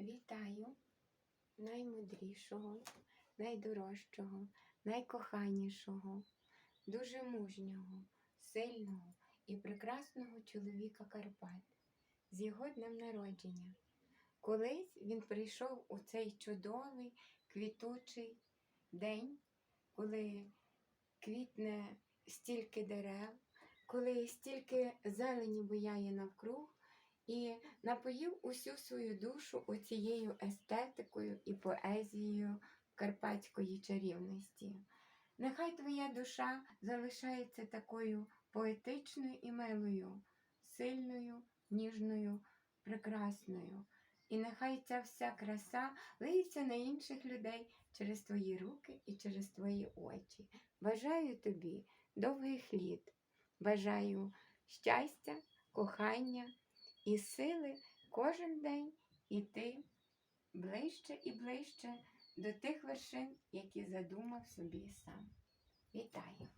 Вітаю наймудрішого, найдорожчого, найкоханішого, дуже мужнього, сильного і прекрасного чоловіка Карпат з його днем народження. Колись він прийшов у цей чудовий квітучий день, коли квітне стільки дерев, коли стільки зелені буяє навкруг, і напоїв усю свою душу оцією естетикою і поезією карпатської чарівності. Нехай твоя душа залишається такою поетичною і милою, сильною, ніжною, прекрасною. І нехай ця вся краса лиється на інших людей через твої руки і через твої очі. Бажаю тобі довгих літ, бажаю щастя, кохання і сили кожен день іти ближче і ближче до тих вершин, які задумав собі сам. Вітаю!